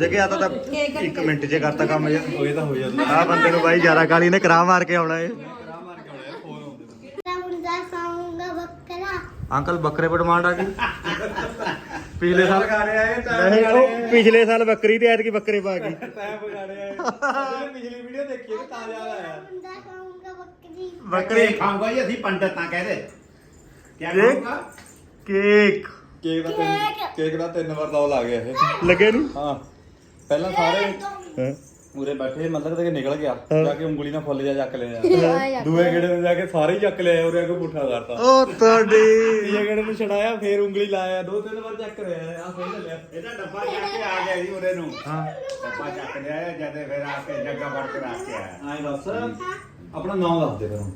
ਕੇ ਆਤਾ ਤਾਂ 1 ਮਿੰਟ 'ਚ ਕਰਤਾ ਕੰਮ ਜਿਹਾ। ਹੋਏ ਤਾਂ ਹੋ ਜਾਂਦਾ ਆ ਬੰਦੇ ਨੂੰ ਬਾਈ ਜ਼ਿਆਦਾ ਕਾਲੀ ਨੇ ਕਰਾ ਮਾਰ ਕੇ ਆਉਣਾ ਏ ਕਰਾ ਮਾਰ ਕੇ ਆਉਣਾ ਫੋਨ ਆਉਂਦੇ ਮੁੰਡਾ ਖਾਊਂਗਾ ਬੱਕਰਾ ਅੰਕਲ ਬੱਕਰੇ ਪਰ ਡਿਮਾਂਡ ਆ ਗਈ ਪਿਛਲੇ ਸਾਲ ਰਿਹਾ ਇਹ ਨਹੀਂ ਉਹ ਪਿਛਲੇ ਸਾਲ ਬੱਕਰੀ ਤੇ ਐਤਕੀ ਬੱਕਰੇ ਪਾ ਗਈ। ਟਾਈਮ ਬਗਾ ਰਿਹਾ ਇਹ ਪਿਛਲੀ ਵੀਡੀਓ ਦੇਖੀ ਤੇ ਤਾਂ ਯਾਦ ਆਇਆ। ਮੁੰਡਾ ਖਾਊਂਗਾ ਬੱਕਰੀ। ਬੱਕਰੇ। ਖਾਊਂਗਾ ਜੀ ਅਸੀਂ ਪੰਡਤ ਤਾਂ ਕਹਦੇ। ਖਾਊਂਗਾ? ਕੇਕ। ਕੇਕ ਦਾ ਤਿੰਨ ਕੇਕ। ਦਾ ਤਿੰਨ ਵਾਰ ਦੌਲ ਆ ਗਿਆ ਇਹ। ਲੱਗੇ ਨਹੀਂ ਹਾਂ। ਪਹਿਲਾਂ ਸਾਰੇ ਹਾਂ? ਉਰੇ ਬੈਠੇ ਮਤਲਬ ਤੇ ਨਿਕਲ ਗਿਆ। ਜਾ ਕੇ ਉਂਗਲੀ ਨਾਲ ਫੁੱਲ ਜਾ ਚੱਕ ਲਿਆ। ਦੂਏ ਗੇੜੇ ਨੂੰ ਜਾ ਕੇ ਸਾਰੇ ਹੀ ਚੱਕ ਲਿਆ ਉਰੇ ਅੱਗੇ ਪੁੱਠਾ ਕਰਤਾ। ਉਹ ਤੁਹਾਡੀ। ਤੀਏ ਗੇੜੇ ਨੂੰ ਛਡਾਇਆ ਫੇਰ ਉਂਗਲੀ ਲਾਇਆ ਦੋ ਤਿੰਨ ਵਾਰ ਚੱਕ ਰਿਹਾ ਆ ਸਹੀ ਚੱਲਿਆ ਇਹਦਾ ਡੱਬਾ ਚੱਕ ਕੇ ਆ ਗਿਆ ਜੀ ਉਹਦੇ ਨੂੰ। ਹਾਂ। ਡੱਬਾ ਚੱਕ ਲਿਆ ਜਦ ਫਿਰ ਆ ਕੇ ਜੱਗਾ ਫੜ ਕੇ ਰੱਖ ਕੇ ਆਇਆ। ਆਏ ਦੱਸ ਆਪਣਾ ਨਾਮ ਦੱਸ ਦੇ ਫਿਰ ਹੁਣ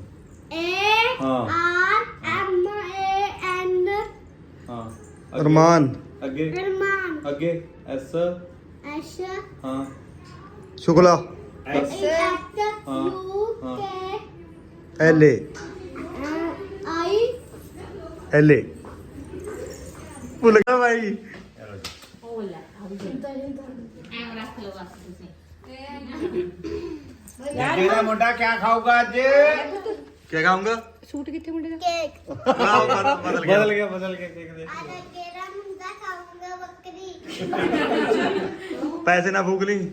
ਏ। ਆਰ ਐਮ ਏ ਐਨ ਹਾਂ ਅਰਮਾਨ। ਅੱਗੇ ਰਮਾਨ ਅੱਗੇ ਐਸ ਐਸ਼ ਹਾਂ। Shukla. U. K L A I L A ਭੁੱਲ ਗਿਆ ਜੱਗੇ ਦਾ ਮੁੰਡਾ ਕਿਆ ਖਾਊਗਾ ਅੱਜ? ਕੀ ਖਾਊਂਗਾ? ਕੇਕ। ਆਹ ਬਦਲ ਬਦਲ ਗਿਆ। ਬਦਲ ਗਿਆ ਬਦਲ ਗਿਆ ਕੇਕ ਦੇ। ਆਲਾ ਕਿਹੜਾ ਮੁੰਡਾ ਖਾਊਂਗਾ ਬੱਕਰੀ। ਪੈਸੇ ਨਾ ਫੂਕ ਲਈ।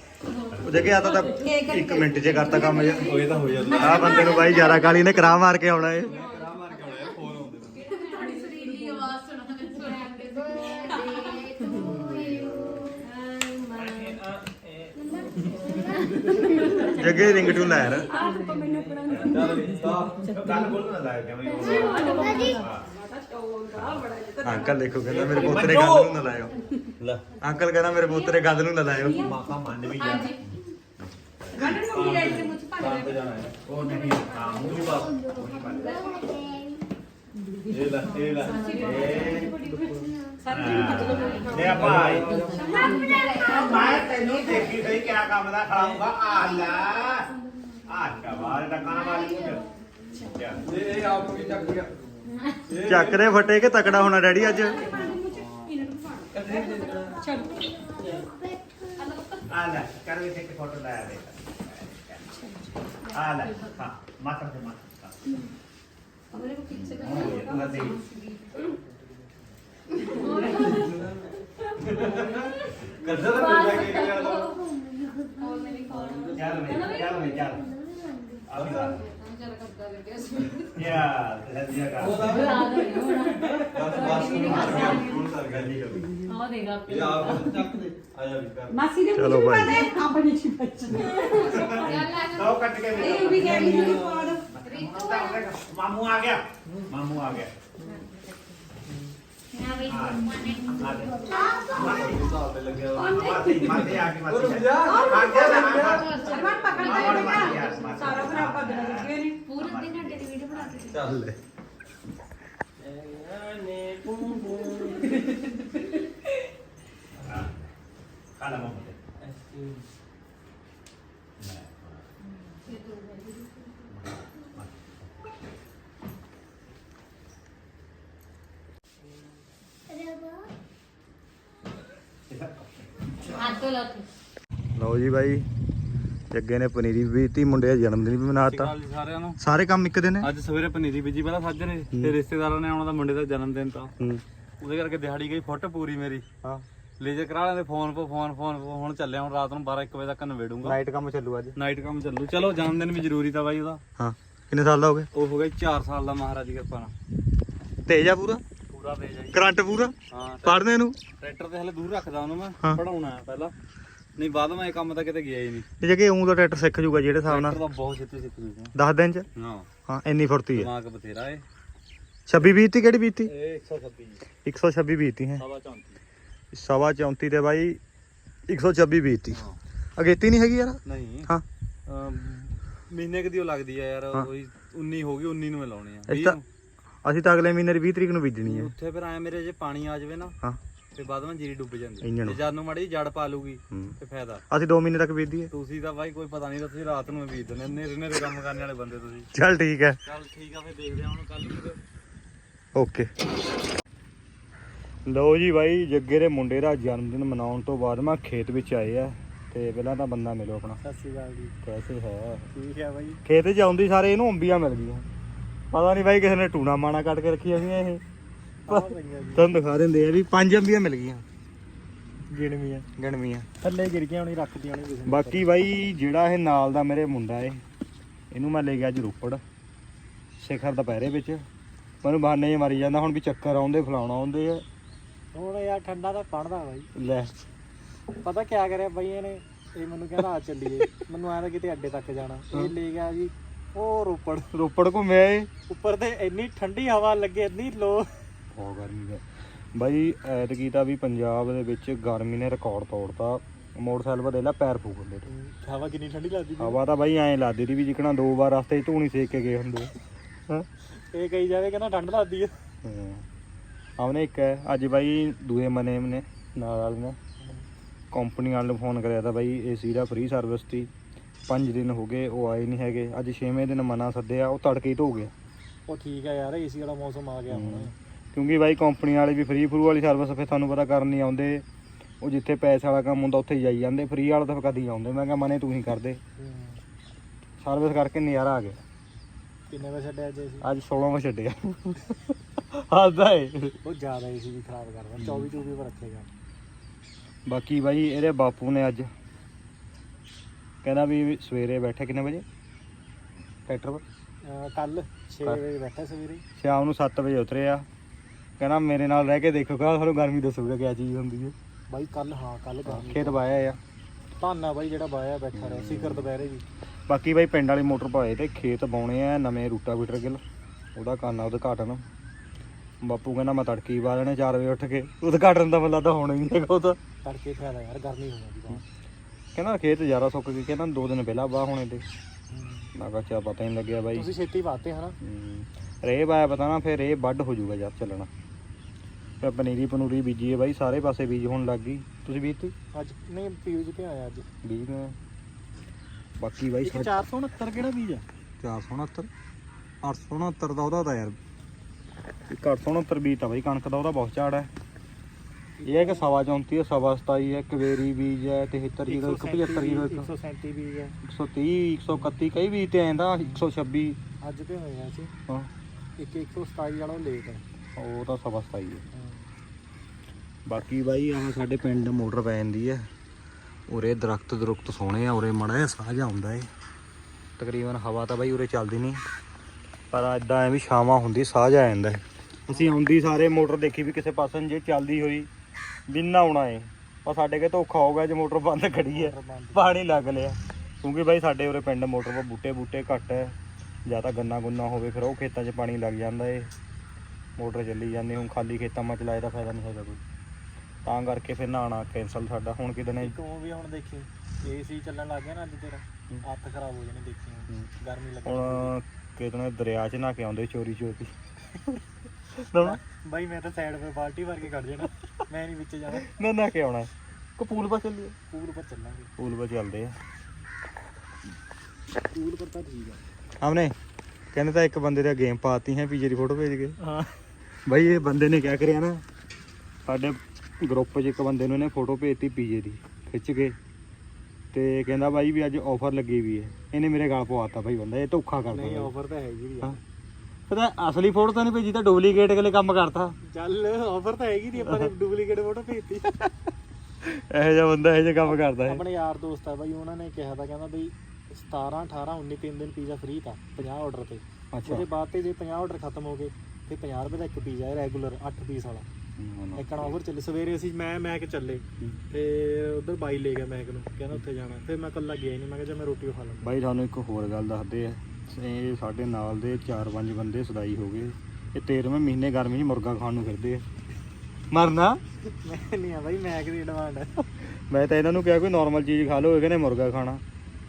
ਉਹ ਜੱਗੇ ਆਤਾ ਤਾਂ 1 ਮਿੰਟ 'ਚ ਕਰਤਾ ਕੰਮ ਜਿਹਾ ਹੋਏ ਤਾਂ ਹੋ ਜਾਂਦਾ ਆ ਬੰਦੇ ਨੂੰ ਬਾਈ ਜ਼ਿਆਦਾ ਕਾਲੀ ਨੇ ਕਰਾ ਮਾਰ ਕੇ ਆਉਣਾ ਏ ਕਰਾ ਮਾਰ ਕੇ ਆਉਣਾ ਫੋਨ ਆਉਂਦੇ ਜੱਗੇ ਰਿੰਗ ਟੂ ਲੈ ਯਾਰ ਚੱਲ ਵੀ ਸਟਾਪ ਗੱਲ ਬੋਲ ਨਾ ਲਾਇਆ ਕਿਵੇਂ ਅੰਕਲ ਦੇਖੋ ਕਹਿੰਦਾ ਮੇਰੇ ਪੋਤਰੇ ਗੱਲ ਨੂੰ ਨਾ ਲਾਇਓ ਲੈ। ਅੰਕਲ ਕਹਿੰਦਾ ਮੇਰੇ ਪੋਤਰੇ ਗੱਲ ਨੂੰ ਨਾ ਲਾਇਓ। ਮਾਪਾ ਮੰਨ ਵੀ ਜਾ ਕੰਮ ਤੇ ਜਾਣਾ ਹੈ। ਉਹ ਨਹੀਂ ਹਾਂ ਮੂੰਹ ਵੀ ਬਾਤ ਇਹ ਲੈ ਇਹ ਲੈ। ਲੈ ਭਾਈ ਮੈਂ ਤੈਨੂੰ ਦੇਖੀ ਸਹੀ ਕਿਆ ਕੰਮ ਦਾ ਖਾਊਂਗਾ। ਆ ਲੈ। ਆ ਕਮਾਲ ਦਾ ਖਾਣਾ ਵਾਲੀ ਮੁੰਡੇ ਇਹ ਇਹ ਆਪ ਵੀ ਚੱਕ ਗਿਆ। ਚੱਕ ਦੇ ਫਟੇ ਕੇ ਤਕੜਾ ਹੋਣਾ ਡੈਡੀ ਅੱਜ? ਆ ਲੈ ਕਰ ਵੀ ਤੇ ਫੋਟੋ ਲਾਇਆ ਦੇ ਆ ਲੈ ਹਾਂ ਮਾਤਰ ਤੇ ਮਾਤਰ ਉਹ ਇਹ ਦੇ ਕੱਢਾ ਤਾਂ ਕੋਈ ਕੇਕ ਲਿਆ ਦੋ ਚੱਲ ਵੇ ਚੱਲ ਵੇ ਚੱਲ ਆ ਵੀ ਲਾ ਯਾ ਲੈ ਦਿਆ ਕਰ ਬਸ ਕਰ ਗਿਆ ਜੀ ਚੱਕ ਦੇ ਆ ਜਾ ਵੀ ਕਰ ਮਾਸੀ ਦੇ ਚਲੋ ਭਾਈ। ਆਪਣੀ ਚੀ ਬੱਚੀ ਸੌ ਕੱਟ ਕੇ ਦੇ ਇਹ ਵੀ ਕਹਿ ਰਹੀ ਪਾ ਦੋ ਮਾਮੂ ਆ ਗਿਆ ਮਾਮੂ ਆ ਗਿਆ ਆ ਦੇ ਹਿਸਾਬ ਤੇ ਲੱਗਿਆ। ਮਾਤੇ ਮਾਤੇ ਆ ਕੇ ਮਾਤੇ ਰੁਕ ਜਾ ਆ ਗਿਆ ਨਾ ਅਰਮਾਨ ਪਕੜ ਮਾਮਾ ਨੂੰ ਮਾਰ ਲੈ ਦਿਆ, ਮਾਰ ਸਾਰਾ ਦਿਆ। ਖਰਾਬ ਕਰ ਦੇਣਾ ਤੁਸੀਂ ਨੇ ਚੱਲ ਲੈ ਹਾਂ। ਖਾ ਲਾ ਮਾਮੂ ਤੇ ਲਓ ਜੀ ਬਾਈ ਜੱਗੇ ਨੇ ਪਨੀਰੀ ਵੀ ਤੀ ਮੁੰਡੇ ਦਾ ਜਨਮ ਦਿਨ ਵੀ ਮਨਾਤਾ। ਸਾਰਿਆਂ ਨੂੰ। ਸਾਰੇ ਕੰਮ ਇੱਕ ਦਿਨ ਹੈ ਅੱਜ ਸਵੇਰੇ ਪਨੀਰੀ ਬੀਜੀ ਪਹਿਲਾਂ ਸਾਜਰੇ ਤੇ ਰਿਸ਼ਤੇਦਾਰਾਂ ਨੇ ਆਉਣਾ ਦਾ ਮੁੰਡੇ ਦਾ ਜਨਮ ਦਿਨ ਤਾਂ। ਹੂੰ। ਉਹਦੇ ਕਰਕੇ ਦਿਹਾੜੀ ਗਈ ਫੁੱਟ ਪੂਰੀ ਮੇਰੀ। ਹਾਂ। ਲੇਜਰ ਕਰਾ ਲੈਂਦੇ ਫੋਨ ਪੋ ਫੋਨ ਫੋਨ ਪੋ, ਹੁਣ ਚੱਲਿਆ ਹੁਣ ਰਾਤ ਨੂੰ 12 1 ਵਜੇ ਤੱਕ ਨਵੇੜੂੰਗਾ ਨਾਈਟ ਕੰਮ ਚੱਲੂ ਅੱਜ। ਨਾਈਟ ਕੰਮ ਚੱਲੂ। ਚਲੋ ਜਨਮ ਦਿਨ ਵੀ ਜ਼ਰੂਰੀ ਤਾਂ ਬਾਈ ਉਹਦਾ। ਹਾਂ। ਕਿੰਨੇ ਸਾਲ ਦਾ ਹੋ ਗਿਆ ਉਹ ਹੋ ਗਿਆ 4 ਸਾਲ ਦਾ ਮਹਾਰਾਜ ਦੀ ਕਿਰਪਾ ਨਾਲ। ਤੇਜ ਆ ਪੂਰਾ? ਪੂਰਾ ਤੇਜ ਹੈ ਜੀ। ਕਰੰਟ ਪੂਰਾ? ਹਾਂ ਪੜਨੇ ਨੂੰ? ਟਰੈਕਟਰ ਤੇ ਹਲੇ ਦੂਰ ਰੱਖਦਾ ਉਹਨੂੰ ਮੈਂ ਹਾਂ। ਪੜਾਉਣਾ ਹੈ ਪਹਿਲਾਂ। ਨਹੀਂ ਬਾਅਦ ਮੈਂ ਇਹ ਕੰਮ ਤਾਂ ਕਿਤੇ ਗਿਆ ਹੀ ਨਹੀਂ। ਇਹ ਜਗੇ ਉਂ ਦਾ ਟਰੈਕਟਰ ਸਿੱਖ ਜੂਗਾ ਜਿਹੜੇ ਹਿਸਾਬ ਨਾਲ। ਟਰੈਕਟਰ ਤਾਂ ਬਹੁਤ ਛੇਤੀ ਸਿੱਖ ਜੂਗਾ। 10 ਦਿਨ ਚ? ਹਾਂ। ਹਾਂ ਇੰਨੀ ਫੁਰਤੀ ਹੈ। ਦਿਮਾਗ ਬਥੇਰਾ ਏ। 26 ਬੀਤੀ ਕਿਹੜੀ ਬੀਤੀ? ਇਹ 126 126 ਬੀਤੀ ਹੈ। ਸਵਾ 34 ਸਵਾ 34 ਤੇ ਬਾਈ 126 ਬੀਤੀ। ਅਗੇਤੀ ਨਹੀਂ ਹੈਗੀ ਯਾਰ? ਨਹੀਂ। ਹਾਂ। ਅਮ, ਮਹੀਨੇ ਕਦੀ ਉਹ ਲੱਗਦੀ ਆ ਯਾਰ ਹਾਂ। ਉਹੀ 19 ਹੋ ਗਈ 19 ਨੂੰ ਮੈਂ ਲਾਉਣੇ ਆ। ਅਸੀਂ 20 ਤਾਂ ਨੂੰ। ਅਸੀਂ ਤਾਂ ਅਗਲੇ ਮਹੀਨੇ ਦੀ 20 ਤਰੀਕ ਨੂੰ ਬੀਜਣੀ ਹੈ। ਉੱਥੇ ਫਿਰ ਆਏ ਮੇਰੇ ਜੇ ਪਾਣੀ ਆ ਜਾਵੇ ਨਾ ਹਾਂ। ਤੇ ਬਾਅਦ ਵਿੱਚ ਜੀਰੀ ਡੁੱਬ ਜਾਂਦੀ। ਇੰਜਣ। ਤੇ ਜਦ ਨੂੰ ਮੜੀ ਜੜ ਪਾ ਲੂਗੀ ਹੂੰ। ਤੇ ਫਾਇਦਾ। ਅਸੀਂ 2 ਮਹੀਨੇ ਤੱਕ ਬੀਜਦੀਏ ਤੁਸੀਂ ਤਾਂ ਬਾਈ ਕੋਈ ਪਤਾ ਨਹੀਂ ਤੁਸੀਂ ਰਾਤ ਨੂੰ ਬੀਜ ਦਿੰਦੇ ਨੇਰੇ ਨੇਰੇ ਕੰਮ ਕਰਨ ਵਾਲੇ ਬੰਦੇ ਤੁਸੀਂ। ਚੱਲ ਠੀਕ ਹੈ। ਚੱਲ ਠੀਕ ਆ ਫਿਰ ਦੇਖਦੇ ਆ ਹੁਣ ਕੱਲ ਨੂੰ ਓਕੇ। ਲਓ ਜੀ ਬਾਈ ਜੱਗੇ ਦੇ ਮੁੰਡੇ ਦਾ ਜਨਮ ਦਿਨ ਮਨਾਉਣ ਤੋਂ ਬਾਅਦ ਮੈਂ ਖੇਤ ਵਿੱਚ ਆਏ ਆ ਤੇ ਪਹਿਲਾਂ ਤਾਂ ਬੰਦਾ ਮਿਲੋ ਆਪਣਾ। ਸਤਿ ਸ਼੍ਰੀ ਅਕਾਲ ਜੀ। ਕੈਸੇ ਹੈ? ਠੀਕ ਹੈ ਬਾਈ। ਖੇਤ 'ਚ ਆਉਂਦੀ ਸਾਰੇ ਇਹਨੂੰ ਅੰਬੀਆਂ ਮਿਲ ਗਈਆਂ। ਪਤਾ ਨਹੀਂ ਬਾਈ ਕਿਸੇ ਨੇ ਟੂਣਾ ਮਾਣਾ ਕੱਟ ਕੇ ਰੱਖੀਆਂ ਸੀਗੀਆਂ ਇਹ। ਤੁਹਾਨੂੰ ਦਿਖਾ ਦਿੰਦੇ ਆ ਵੀ ਪੰਜ ਅੰਬੀਆਂ ਮਿਲ ਗਈਆਂ। ਗਿਣਵੀਆਂ। ਗਣਵੀਆਂ। ਥੱਲੇ ਗਿਰ ਗਈਆਂ ਹੁਣੀ ਰੱਖਦੀਆਂ ਨਹੀਂ ਕਿਸੇ ਬਾਕੀ ਬਾਈ ਜਿਹੜਾ ਇਹ ਨਾਲ ਦਾ ਮੇਰੇ ਮੁੰਡਾ ਏ ਇਹਨੂੰ ਮੈਂ ਲੈ ਗਿਆ ਅੱਜ ਰੋਪੜ ਸਿਖਰ ਦੁਪਹਿਰੇ ਵਿੱਚ। ਮੈਨੂੰ ਬਹਾਨੇ ਜਿਹੇ ਮਾਰੀ ਜਾਂਦਾ ਹੁਣ ਵੀ ਚੱਕਰ ਆਉਂਦੇ ਫਲਾਉਣਾ ਆਉਂਦੇ ਆ। ਹੁਣ ਯਾਰ ਠੰਡਾ ਤਾਂ ਪੜਦਾ ਬਾਈ। ਲੈ। ਪਤਾ ਕਿਆ ਕਰਿਆ ਬਾਈ ਇਹਨੇ ਇਹ ਮੈਨੂੰ ਕਹਿੰਦਾ ਆ ਚੱਲੀਏ। ਮੈਨੂੰ ਆਇਆ ਕਿਤੇ ਅੱਡੇ ਤੱਕ ਜਾਣਾ। ਇਹ ਲੈ ਗਿਆ ਜੀ ਉਹ ਰੋਪੜ। ਰੋਪੜ ਘੁੰਮਿਆ ਏ। ਉੱਪਰ ਤੇ ਇੰਨੀ ਠੰਡੀ ਹਵਾ ਲੱਗੇ ਇੰਨੀ ਲੋ। ਬਹੁਤ ਗਰਮੀ ਹੈ ਬਾਈ ਐਤਕੀ ਤਾਂ ਵੀ ਪੰਜਾਬ ਦੇ ਵਿੱਚ ਗਰਮੀ ਨੇ ਰਿਕਾਰਡ ਤੋੜਤਾ। ਮੋਟਰਸਾਈਕਲ 'ਤੇ ਲੈ ਪੈਰ ਫੂਕ ਹੁੰਦੇ ਤੇ ਹਵਾ ਕਿੰਨੀ ਠੰਡੀ ਲੱਗਦੀ ਹਵਾ ਤਾਂ ਬਾਈ ਐਂ ਲੱਗਦੀ ਦੀ ਵੀ ਜਿਕਣਾ ਦੋ ਵਾਰ ਰਸਤੇ 'ਚ ਧੂਣੀ ਸੇਕ ਕੇ ਗਏ ਹੁੰਦੇ। ਹਾਂ? ਇਹ ਕਹੀ ਜਾਵੇ ਕਹਿੰਦਾ ਠੰਡ ਲੱਗਦੀ ਹੈ। ਆਉਨੇ ਇੱਕ ਹੈ ਅੱਜ ਬਾਈ ਦੂਏ ਮਨੇ ਨੇ ਨਾਲ ਵਾਲੇ ਨੇ। ਕੰਪਨੀ ਵਾਲੇ ਨੂੰ ਫੋਨ ਕਰਿਆ ਤਾਂ ਬਾਈ ਏਸੀ ਦਾ ਫ੍ਰੀ ਸਰਵਿਸ ਤੀ। 5 ਦਿਨ ਹੋ ਗਏ ਉਹ ਆਏ ਨਹੀਂ ਹੈਗੇ। ਅੱਜ 6ਵੇਂ ਦਿਨ ਮਨਾ ਸੱਦਿਆ ਉਹ ਤੜਕੇ ਹੀ ਧੋ ਗਿਆ। ਉਹ ਠੀਕ ਹੈ ਯਾਰ ਏਸੀ ਵਾਲਾ ਮੌਸਮ ਆ ਗਿਆ ਹੁਣ। ਕਿਉਂਕਿ ਬਾਈ ਕੰਪਨੀ ਵਾਲੇ ਵੀ ਫ੍ਰੀ ਫਰੂ ਵਾਲੀ ਸਰਵਿਸ ਫਿਰ ਤੁਹਾਨੂੰ ਪਤਾ ਕਰਨ ਨਹੀਂ ਆਉਂਦੇ। ਉਹ ਜਿੱਥੇ ਪੈਸੇ ਵਾਲਾ ਕੰਮ ਹੁੰਦਾ ਉੱਥੇ ਜਾਈ ਜਾਂਦੇ। ਫ੍ਰੀ ਵਾਲਾ ਤਾਂ ਕਦੀ ਆਉਂਦੇ। ਮੈਂ ਕਿਹਾ ਮਨੇ ਤੂੰ ਹੀ ਕਰਦੇ ਸਰਵਿਸ ਕਰਕੇ ਨਜ਼ਾਰਾ ਆ ਗਿਆ। ਕਿੰਨੇ ਵਜੇ ਛੱਡਿਆ ਅੱਜ ਏਸੀ? ਅੱਜ 16 ਵਜੇ ਛੱਡਿਆ। ਹੱਸਦਾ ਏ। ਉਹ ਜ਼ਿਆਦਾ ਏਸੀ ਵੀ ਖਰਾਬ ਕਰਦਾ। 24 24 ਪਰ ਰੱਖੇਗਾ। ਬਾਕੀ ਬਾਈ ਇਹਦੇ ਬਾਪੂ ਨੇ ਅੱਜ ਕਹਿੰਦਾ ਵੀ ਸਵੇਰੇ ਬੈਠੇ ਕਿੰਨੇ ਵਜੇ? ਟਰੈਕਟਰ ਪਰ। ਕੱਲ 6 ਵਜੇ ਬੈਠਾ ਸਵੇਰੇ। ਸ਼ਾਮ ਨੂੰ 7 ਵਜੇ ਉਤਰੇ ਆ ਕਹਿੰਦਾ ਮੇਰੇ ਨਾਲ ਰਹਿ ਕੇ ਦੇਖੋ ਕਹਿੰਦਾ ਤੁਹਾਨੂੰ ਗਰਮੀ ਦੱਸੂਗਾ ਕਿਆ ਚੀਜ਼ ਹੁੰਦੀ ਹੈ। ਬਾਈ ਕੱਲ ਹਾਂ ਕੱਲ ਖੇਤ ਵਾਇਆ ਆ। ਧੰਨਾ ਬਾਈ ਜਿਹੜਾ ਬਾਇਆ ਬੈਠਾ ਰਿਹਾ ਸਿਖਰ ਦੁਪਹਿਰੇ ਵੀ। ਬਾਕੀ ਬਾਈ ਪਿੰਡ ਵਾਲੀ ਮੋਟਰ ਪਾਏ ਤੇ ਖੇਤ ਬਾਉਣੇ ਆ ਨਵੇਂ ਰੂਟਾਵੀਟਰ ਗਿਲ। ਉਹਦਾ ਕਰਨਾ ਉਦਘਾਟਨ। ਬਾਪੂ ਕਹਿੰਦਾ ਮੈਂ ਤੜਕੀ ਪਾ ਲੈਣੇ 4 ਵਜੇ ਉੱਠ ਕੇ। ਉਦਘਾਟਨ ਦਾ ਮਤਲਬ ਤਾਂ ਹੋਣਾ ਹੀ ਨਹੀਂ ਹੈਗਾ ਉਹਦਾ ਤੜਕੇ ਫਾਇਦਾ ਯਾਰ ਗਰਮੀ ਹੋ ਜਾਂਦੀ ਬਾਹਰ ਕਹਿੰਦਾ ਖੇਤ ਜ਼ਿਆਦਾ ਸੁੱਕ ਗਏ ਕਹਿੰਦਾ ਦੋ ਦਿਨ ਪਹਿਲਾਂ ਬਾਹ ਹੋਣੇ ਤੇ। ਮੈਂ ਕਿਹਾ ਚਾ ਪਤਾ ਹੀ ਨਹੀਂ ਲੱਗਿਆ ਬਾਈ। ਤੁਸੀਂ ਛੇਤੀ ਬਾਤੇ ਹਨਾ। ਹਮ, ਰੇਹ ਪਾਇਆ ਪਤਾ ਨਾ ਫਿਰ ਇਹ ਵੱਡ ਹੋ ਜਾਊਗਾ ਯਾਰ ਚੱਲਣਾ। ਫਿਰ ਪਨੀਰੀ ਪਨੂਰੀ ਬੀਜੀ ਹੈ ਬਾਈ ਸਾਰੇ ਪਾਸੇ ਬੀਜ ਹੋਣ ਲੱਗ ਗਈ। ਤੁਸੀਂ ਬੀਜਤੀ? ਅੱਜ ਨਹੀਂ ਪੀਯੂ ਜੀ ਤੇ ਆਇਆ ਅੱਜ? ਬੀਜ ਨੇ ਬਾਕੀ ਬਾਈ ਇੱਕ 469 ਕਿਹੜਾ ਬੀਜ ਆ? 469 869 ਦਾ ਉਹਦਾ ਤਾਂ ਯਾਰ। ਇੱਕ 869 ਬੀਜ ਤਾਂ ਬਾਈ ਕਣਕ ਦਾ ਉਹਦਾ ਬਹੁਤ ਝਾੜ ਹੈ। ਇਹ ਹੈ ਕਿ ਸਵਾ 34 ਹੈ ਸਵਾ 27 ਹੈ ਕਵੇਰੀ ਬੀਜ ਹੈ 73 01 75 01 137 ਬੀਜ ਆ 130 131 ਕਈ ਬੀਜ ਤੇ ਆਂਦਾ 126 ਅੱਜ ਤੇ ਹੋਇਆ ਸੀ ਹਾਂ। ਇੱਕ 127 ਵਾਲਾ ਲੇਟ ਹੈ। ਉਹ ਤਾਂ ਸਵਾ 27 ਹੈ। ਬਾਕੀ ਬਾਈ ਆਹ ਸਾਡੇ ਪਿੰਡ ਮੋਟਰ ਪੈ ਜਾਂਦੀ ਹੈ। ਉਰੇ ਦਰਖਤ ਦਰਖਤ ਸੋਹਣੇ ਆ ਉਰੇ ਮੜਾ ਸਾਹ ਆਉਂਦਾ ਏ। ਤਕਰੀਬਨ ਹਵਾ ਤਾਂ ਬਾਈ ਉਰੇ ਚੱਲਦੀ ਨਹੀਂ ਪਰ ਇਦਾਂ ਐ ਵੀ ਛਾਵਾਂ ਹੁੰਦੀ ਸਾਹ ਆ ਜਾਂਦਾ ਅਸੀਂ ਆਉਂਦੀ ਸਾਰੇ ਮੋਟਰ ਦੇਖੀ ਵੀ ਕਿਸੇ ਪਾਸੇ ਜੇ ਚੱਲਦੀ ਹੋਈ ਬਿਨ ਆਉਣਾ ਏ। ਪਰ ਸਾਡੇ ਕੇ ਧੋਖਾ ਹੋ ਗਿਆ ਜੇ ਮੋਟਰ ਬੰਦ ਖੜੀ ਹੈ ਪਾਣੀ ਲੱਗ ਲਿਆ। ਕਿਉਂਕਿ ਬਾਈ ਸਾਡੇ ਉਰੇ ਪਿੰਡ ਮੋਟਰ 'ਤੇ ਬੂਟੇ ਬੂਟੇ ਘੱਟ ਹੈ ਜਾਂ ਤਾਂ ਗੰਨਾ ਗੁੰਨਾ ਹੋਵੇ ਫਿਰ ਉਹ ਖੇਤਾਂ 'ਚ ਪਾਣੀ ਲੱਗ ਜਾਂਦਾ ਏ। ਮੋਟਰ ਚੱਲੀ ਜਾਂਦੀ ਹੁਣ ਖਾਲੀ ਖੇਤਾਂ 'ਚ ਚਲਾਏ ਦਾ ਫਾਇਦਾ ਨਹੀਂ ਹੈਗਾ ਕੋਈ। ਤਾਂ ਕਰਕੇ ਫਿਰ ਨਹਾਉਣਾ ਕੈਂਸਲ ਸਾਡਾ। ਹੁਣ ਕਿਤੇ ਨੇ ਤੂੰ ਵੀ ਹੁਣ ਦੇਖੀ। ਏਸੀ ਚੱਲਣ ਲੱਗ ਗਿਆ ਨਾ ਅੱਜ ਤੇਰਾ। ਹੱਥ ਖਰਾਬ ਹੋ ਜਾਣੇ ਦੇਖੀ। ਗਰਮੀ ਲੱਗੀ ਹੁਣ ਨੇ ਦਰਿਆ 'ਚ ਨਹਾ ਕੇ ਆਉਂਦੇ ਚੋਰੀ ਚੋਰੀ ਨਾ ਬਾਈ ਮੈਂ ਤਾਂ ਸਾਈਡ 'ਤੇ ਬਾਲਟੀ ਭਰ ਕੇ ਕੱਢ ਜਾਣਾ। ਮੈਂ ਨਹੀਂ ਵਿੱਚ ਜਾਣਾ। ਨਾ ਨਹਾ ਕੇ ਆਉਣਾ? ਕਪੂਲ ਪਾ ਚੱਲੀਏ। ਪੂਲ ਪਰ ਚੱਲਾਂਗੇ। ਪੂਲ ਪਾ ਚੱਲਦੇ ਆ। ਪੂਲ ਪਰ ਤਾਂ ਠੀਕ ਆ। ਹਮਨੇ ਕਹਿੰਦੇ ਤਾਂ ਇੱਕ ਬੰਦੇ ਦਾ ਗੇਮ ਪਾਤੀ ਹੈ ਪੀਜੇ ਦੀ ਫੋਟੋ ਭੇਜ ਕੇ। ਹਾਂ। ਬਾਈ ਇਹ ਬੰਦੇ ਨੇ ਕਿਆ ਕਰਿਆ ਨਾ ਸਾਡੇ ਗਰੁੱਪ 'ਚ ਇੱਕ ਬੰਦੇ ਨੂੰ ਇਹਨੇ ਫੋਟੋ ਭੇਜਤੀ ਪੀਜੇ ਦੀ ਖਿੱਚ ਕੇ। ਤੇ ਕਹਿੰਦਾ ਬਾਈ ਵੀ ਅੱਜ ਆਫਰ ਲੱਗੀ ਵੀ ਹੈ। ਇਹਨੇ ਮੇਰੇ ਗਲ ਪਵਾਤਾ ਬਾਈ ਬੰਦਾ ਇਹ ਧੋਖਾ ਕਰਦਾ ਨਹੀਂ। ਆਫਰ ਤਾਂ ਹੈਗੀ ਦੀ ਹਾਂ। ਪਤਾ ਅਸਲੀ ਫੋਟੋ ਤਾਂ ਨਹੀਂ ਭੇਜੀ ਤਾਂ ਡੁਪਲੀਕੇਟ ਅਗਲੇ ਕੰਮ ਕਰਤਾ। ਚੱਲ ਆਫਰ ਤਾਂ ਹੈਗੀ ਦੀ ਆਪਾਂ ਨੇ ਡੁਪਲੀਕੇਟ ਫੋਟੋ ਭੇਜਤੀ। ਇਹੋ ਜਿਹਾ ਬੰਦਾ ਇਹੋ ਜਿਹਾ ਕੰਮ ਕਰਦਾ ਹੈ ਆਪਣੇ ਯਾਰ ਦੋਸਤ ਆ ਬਾਈ ਉਹਨਾਂ ਨੇ ਕਿਹਾ ਤਾਂ ਕਹਿੰਦਾ ਬਈ 17 18 19 ਤਿੰਨ ਦਿਨ ਪੀਜ਼ਾ ਫ੍ਰੀ ਤਾਂ 50 ਆਰਡਰ ਤੇ। ਅੱਛਾ। ਉਹਦੇ ਬਾਅਦ ਤੇ ਜੇ 50 ਆਰਡਰ ਖਤਮ ਹੋ ਗਏ ਤੇ 50 ਰੁਪਏ ਦਾ ਇੱਕ ਪੀਜ਼ਾ ਹੈ ਰੈਗੂਲਰ 8 ਪੀਸ ਵਾਲਾ। ਇੱਕ ਆਫਰ ਚੱਲੇ। ਸਵੇਰੇ ਅਸੀਂ ਮੈਂ ਮੈਂ ਕਿ ਚੱਲੇ। ਤੇ ਉਧਰ ਬਾਈ ਲੈ ਗਿਆ ਮੈਕ ਨੂੰ ਕਹਿੰਦਾ ਉੱਥੇ ਜਾਣਾ। ਫਿਰ ਮੈਂ ਇਕੱਲਾ ਗਿਆ ਨਹੀਂ ਮੈਂ ਕਿਹਾ ਜੇ ਮੈਂ ਰੋਟੀ ਖਾ ਲਵਾਂ। ਬਾਈ ਤੁਹਾਨੂੰ ਇੱਕ ਹੋਰ ਗੱਲ ਦੱਸਦੇ ਆ। ਇਹ ਸਾਡੇ ਨਾਲ ਦੇ 4-5 ਬੰਦੇ ਸਦਾਈ ਹੋ ਗਏ। ਇਹ 13ਵੇਂ ਮਹੀਨੇ ਗਰਮੀ 'ਚ ਮੁਰਗਾ ਖਾਣ ਨੂੰ ਫਿਰਦੇ ਆ। ਮਰਨਾ? ਮੈਂ ਨਹੀਂ ਆ ਬਾਈ ਮੈਂ ਕਿਹਦੀ ਡਿਮਾਂਡ ਹੈ ਮੈਂ ਤਾਂ ਇਹਨਾਂ ਨੂੰ ਕਿਹਾ ਕੋਈ ਨਾਰਮਲ ਚੀਜ਼ ਖਾ ਲਓ ਇਹ ਕਹਿੰਦੇ ਮੁਰਗਾ ਖਾਣਾ।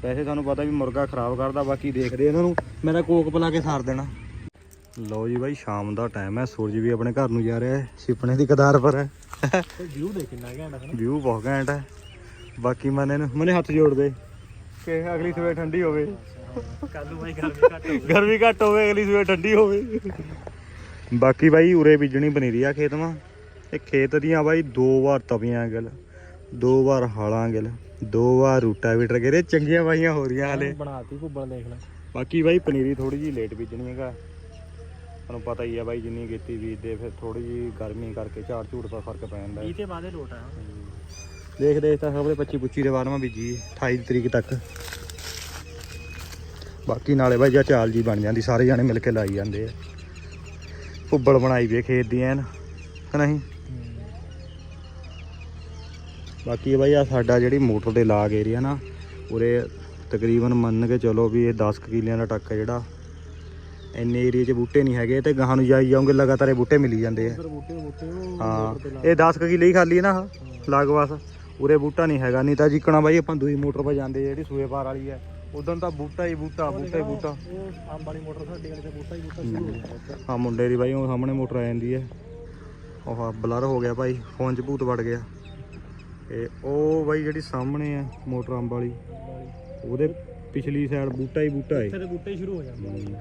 ਵੈਸੇ ਤੁਹਾਨੂੰ ਪਤਾ ਵੀ ਮੁਰਗਾ ਖਰਾਬ ਕਰਦਾ ਬਾਕੀ ਦੇਖਦੇ ਇਹਨਾਂ ਨੂੰ। ਮੈਂ ਤਾਂ ਕੋਕ ਪਿਲਾ ਕੇ ਸਾਰ ਦੇਣਾ। ਲਓ ਜੀ ਬਾਈ ਸ਼ਾਮ ਦਾ ਟਾਈਮ ਹੈ। ਸੂਰਜ ਵੀ ਆਪਣੇ ਘਰ ਨੂੰ ਜਾ ਰਿਹਾ ਹੈ। ਛਿਪਣੇ ਦੀ ਕਦਾਰ ਪਰ ਹੈ। ਵਿਊ ਦੇ ਕਿੰਨਾ ਘੈਂਟ ਹੈ ਵਿਊ ਬਹੁਤ ਘੈਂਟ ਹੈ। ਬਾਕੀ ਮੈਨੇ ਨੂੰ ਮੈਨੇ ਹੱਥ ਜੋੜ ਦੇ। ਕਿ ਅਗਲੀ ਸਵੇਰ ਠੰਡੀ ਹੋਵੇ। ਕੱਲ ਨੂੰ ਬਾਈ ਗਰਮੀ ਘੱਟ ਹੋਊਗੀ। ਗਰਮੀ ਘੱਟ ਹੋਵੇ ਅਗਲੀ ਸਵੇਰ ਠੰਡੀ ਹੋਵੇ। ਬਾਕੀ ਬਾਈ ਉਰੇ ਬੀਜਣੀ ਪਨੀਰੀ ਆ ਖੇਤ ਮਾ। ਇਹ ਖੇਤ ਦੀਆਂ ਬਾਈ ਦੋ ਵਾਰ ਤਵੀਆਂ ਗਿਲ ਦੋ ਵਾਰ ਹਾਲਾਂ ਗਿਲ ਦੋ ਵਾਰ ਰੂਟਾਵੀਟਰ ਕਰੇ ਚੰਗੀਆਂ ਬਾਈਆਂ ਹੋ ਰਹੀਆਂ ਹਲੇ। ਬਣਾਤੀ ਭੁੱਬਲ ਦੇਖ ਲੈ। ਬਾਕੀ ਬਾਈ ਪਨੀਰੀ ਥੋੜੀ ਜੀ ਲੇਟ ਬੀਜਣੀ ਹੈਗਾ। ਤੁਹਾਨੂੰ ਪਤਾ ਹੀ ਆ ਬਾਈ ਜਿੰਨੀ ਕੀਤੀ ਬੀਜਦੇ ਫਿਰ ਥੋੜੀ ਜੀ ਗਰਮੀ ਕਰਕੇ ਝਾੜ ਝੂੜ ਦਾ ਫ਼ਰਕ ਪੈ ਜਾਂਦਾ। ਹੈ। 20 ਤੇ ਬਾਅਦ ਇਹ ਲੋਟ ਆ। ਦੇਖ ਦੇਖ ਤਾਂ ਖਬਰੇ 25 25 ਦੇ ਬਾਅਦ ਮੈਂ ਬੀਜੀ 28 ਤਰੀਕ ਤੱਕ। ਬਾਕੀ ਨਾਲੇ ਬਾਈ ਜਾਂ ਚਾਲ ਜੀ ਬਣ ਜਾਂਦੀ ਸਾਰੇ ਜਾਣੇ ਮਿਲ ਕੇ ਲਾਈ ਜਾਂਦੇ ਆ। ਭੁੱਬਲ ਬਣਾਈ ਵੀ ਖੇਤ ਦੀ ਐਨ ਹੈ ਨਹੀਂ? ਬਾਕੀ ਬਾਈ ਆ ਸਾਡਾ ਜਿਹੜੀ ਮੋਟਰ ਦੇ ਲਾਗ ਏਰੀਆ ਨਾ ਉਰੇ ਤਕਰੀਬਨ ਮੰਨ ਕੇ ਚਲੋ ਵੀ ਇਹ 10 ਕੁ ਕਿੱਲਿਆਂ ਦਾ ਟੱਕ ਹੈ ਜਿਹੜਾ। ਇੰਨੇ ਏਰੀਏ 'ਚ ਬੂਟੇ ਨਹੀਂ ਹੈਗੇ ਤੇ ਗਾਹਾਂ ਨੂੰ ਜਾਈ ਜਾਓਗੇ ਲਗਾਤਾਰ ਇਹ ਬੂਟੇ ਮਿਲੀ ਜਾਂਦੇ ਆ। ਹਾਂ ਇਹ 10 ਕੁ ਕਿੱਲੇ ਹੀ ਖਾਲੀ ਹੈ ਨਾ ਲਾਗ ਵਾਸ। ਉਰੇ ਬੂਟਾ ਨਹੀਂ ਹੈਗਾ ਨਹੀਂ ਤਾਂ ਜਿੱਕਣਾ ਬਾਈ ਆਪਾਂ ਦੂਈ ਮੋਟਰ 'ਤੇ ਜਾਂਦੇ ਜਿਹੜੀ ਸੂਏ ਪਾਰ ਵਾਲੀ ਹੈ ਉਦੋਂ ਤਾਂ ਬੂਟਾ ਹੀ ਬੂਟਾ ਬੂਟਾ ਹੀ ਬੂਟਾ। ਉਹ ਅੰਬ ਵਾਲੀ ਮੋਟਰ ਸਾਡੀ ਵਾਲੇ ਤੇ ਬੂਟਾ ਹੀ ਬੂਟਾ ਸ਼ੁਰੂ ਹੋ। ਗਿਆ ਉੱਧਰ। ਹਾਂ ਮੁੰਡੇ ਦੀ ਬਾਈ ਉਹ ਸਾਹਮਣੇ ਮੋਟਰ ਆ ਜਾਂਦੀ ਹੈ। ਉਹ ਬਲਰ ਹੋ ਗਿਆ ਭਾਈ ਫੋਨ 'ਚ ਭੂਤ ਵੜ ਗਿਆ। ਤੇ ਉਹ ਬਾਈ ਜਿਹੜੀ ਸਾਹਮਣੇ ਆ ਮੋਟਰ ਅੰਬ ਵਾਲੀ ਉਹਦੇ ਪਿਛਲੀ ਸਾਈਡ ਬੂਟਾ ਹੀ ਬੂਟਾ ਹੈ ਇੱਥੇ ਤੇ ਬੂਟੇ ਹੀ ਸ਼ੁਰੂ ਹੋ ਜਾਂਦੇ।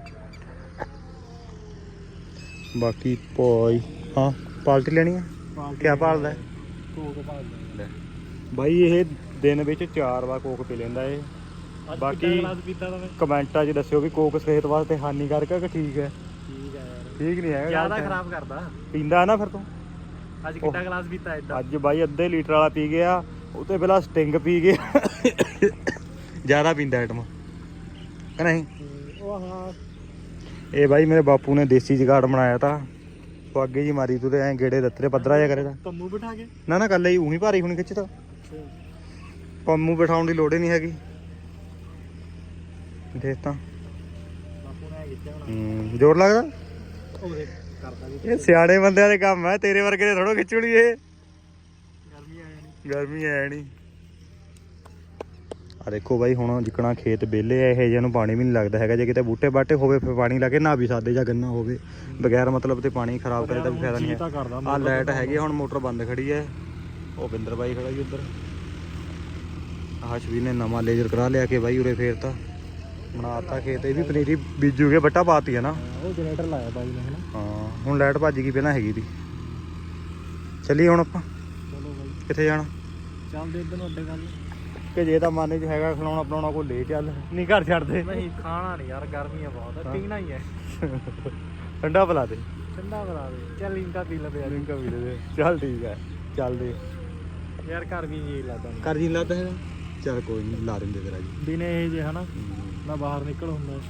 ਬਾਕੀ ਪੋਈ ਹਾਂ ਪਾਲਟੀ ਲੈਣੀ ਹੈ? ਕਿਆ ਭਾਲਦਾ ਹੈ? ਕੋਕ ਭਾਲਦਾ ਬਾਈ ਇਹ ਦਿਨ ਵਿੱਚ ਚਾਰ ਵਾਰ ਕੋਕ ਪੀ ਲੈਂਦਾ ਏ। ਬਾਕੀ- ਪੀਤਾ ਤਾਂ ਮੈਂ? ਕਮੈਂਟਾਂ 'ਚ ਦੱਸਿਓ ਵੀ ਕੋਕ ਸਿਹਤ ਵਾਸਤੇ ਹਾਨੀਕਾਰਕ ਹੈ ਕਿ ਠੀਕ ਹੈ ਠੀਕ ਹੈ ਯਾਰ। ਠੀਕ ਨਹੀਂ ਹੈਗਾ ਜ਼ਿਆਦਾ ਖਰਾਬ ਕਰਦਾ। ਪੀਂਦਾ ਨਾ ਫਿਰ ਤੂੰ। ਅੱਜ ਕਿੰਨਾ ਗਲਾਸ ਪੀਤਾ ਐਡਾ ਅੱਜ ਬਾਈ ਅੱਧੇ ਲੀਟਰ ਵਾਲਾ ਪੀ ਗਿਆ ਉਹ ਤੇ ਪਹਿਲਾਂ ਸਟਿੰਗ ਪੀ ਗਿਆ। ਜ਼ਿਆਦਾ ਪੀਂਦਾ ਆਈਟਮ ਕਿ ਨਹੀਂ? ਉਹ ਹਾਂ। ਇਹ ਬਾਈ ਮੇਰੇ ਬਾਪੂ ਨੇ ਦੇਸੀ ਜਗਾੜ ਬਣਾਇਆ ਤਾਂ। ਉਹ ਅੱਗੇ ਜੀ ਮਾਰੀ ਤੂੰ ਤੇ ਐਂ ਗੇੜੇ ਦਿੱਤੇ ਪੱਧਰਾ ਜਿਹਾ ਕਰੇ ਤਾਂ ਕੰਮੂ ਬਿਠਾ ਕੇ? ਨਾ ਨਾ ਕੱਲੇ ਹੀ ਉਹੀ ਭਾਰੀ ਹੁਣੀ ਖਿੱਚਦਾ ਪੰਮੂ ਬਿਠਾਉਣ ਦੀ ਲੋੜ ਹੀ ਨਹੀਂ ਹੈਗੀ। ਦੇਖ ਤਾਂ ਹੂੰ ਜ਼ੋਰ ਲੱਗਦਾ? ਇਹ ਸਿਆਣੇ ਬੰਦਿਆਂ ਦੇ ਕੰਮ ਹੈ ਤੇਰੇ ਵਰਗੇ ਨੇ ਥੋੜੋ ਖਿੱਚਣੀ ਇਹ ਗਰਮੀ ਐ ਨਹੀਂ ਆ ਦੇਖੋ ਬਾਈ ਹੁਣ ਜਿਕਣਾ ਖੇਤ ਵਿਹਲੇ ਆ ਇਹ ਜਿਹਾ ਨੂੰ ਪਾਣੀ ਵੀ ਨਹੀਂ ਲੱਗਦਾ ਹੈਗਾ। ਜੇ ਕਿਤੇ ਬੂਟੇ ਬਾਟੇ ਹੋਵੇ ਫਿਰ ਪਾਣੀ ਲਾ ਕੇ ਨਾ ਵੀ ਸਾਦੇ ਜਾਂ ਗੰਨਾ ਹੋਵੇ। ਬਗੈਰ ਮਤਲਬ ਤੇ ਪਾਣੀ ਖਰਾਬ ਕਰੇ ਤਾਂ ਵੀ ਫਾਇਦਾ ਨਹੀਂ ਆ ਲਾਈਟ ਹੈਗੀ ਹੁਣ ਮੋਟਰ ਬੰਦ ਖੜੀ ਹੈ ਉਹ ਬਿੰਦਰ ਬਾਈ ਖੜਾ ਜੀ ਉੱਧਰ। ਆਹ ਸ਼ਵੀਰ ਨੇ ਨਵਾਂ ਲੇਜ਼ਰ ਕਰਾ ਲਿਆ ਕੇ ਬਾਈ ਉਰੇ ਫੇਰ ਤਾਂ। ਬਣਾਤਾ ਖੇਤ ਇਹ ਵੀ ਪਨੀਰੀ ਬੀਜੂਗੇ ਬੱਟਾ ਪਾਤੀ ਹੈ ਨਾ। ਉਹ ਜਨਰੇਟਰ ਲਾਇਆ ਬਾਈ ਨੇ ਹਨਾ। ਹਾਂ ਹੁਣ ਲਾਈਟ ਭੱਜ ਗਈ ਪਹਿਲਾਂ ਹੈਗੀ ਦੀ। ਚੱਲੀਏ ਹੁਣ ਆਪਾਂ। ਚਲੋ ਬਾਈ। ਕਿੱਥੇ ਜਾਣਾ? ਚੱਲਦੇ ਇੱਧਰ ਨੂੰ ਅੱਡੇ ਗੱਲ ਕਿ ਜੇ ਤਾਂ ਮਨ 'ਚ ਹੈਗਾ ਖਿਲਾਉਣਾ ਪਲਾਉਣਾ ਕੋਈ ਲੈ ਚੱਲ। ਨਹੀਂ ਘਰ ਛੱਡ ਦੇ। ਨਹੀਂ ਖਾਣਾ ਨਹੀਂ ਯਾਰ ਗਰਮੀ ਆ ਬਹੁਤ ਪੀਣਾ ਹੀ ਹੈ। ਠੰਡਾ ਪਿਲਾ ਦੇ। ਠੰਡਾ ਬਣਾ ਦੇ। ਚੱਲ ਇੰਕਾ ਪੀ ਲਵੇ ਯਾਰ ਰਿੰਕਾ ਵੀ ਦੇ ਚੱਲ ਠੀਕ ਹੈ ਚੱਲਦੇ ਯਾਰ ਘਰ ਵੀ ਜੀ ਲੱਗਦਾ। ਕਰ ਜੀ ਲਾਤਾ ਹੈਗਾ। ਚੱਲ ਕੋਈ ਨਹੀਂ ਲਾ ਦਿੰਦੇ ਤੇਰਾ ਜੀ ਦਿਨੇ ਇਹ ਜੇ ਹਨਾ। ਨਾ ਬਾਹਰ ਨਿਕਲ ਹੁੰਦਾ।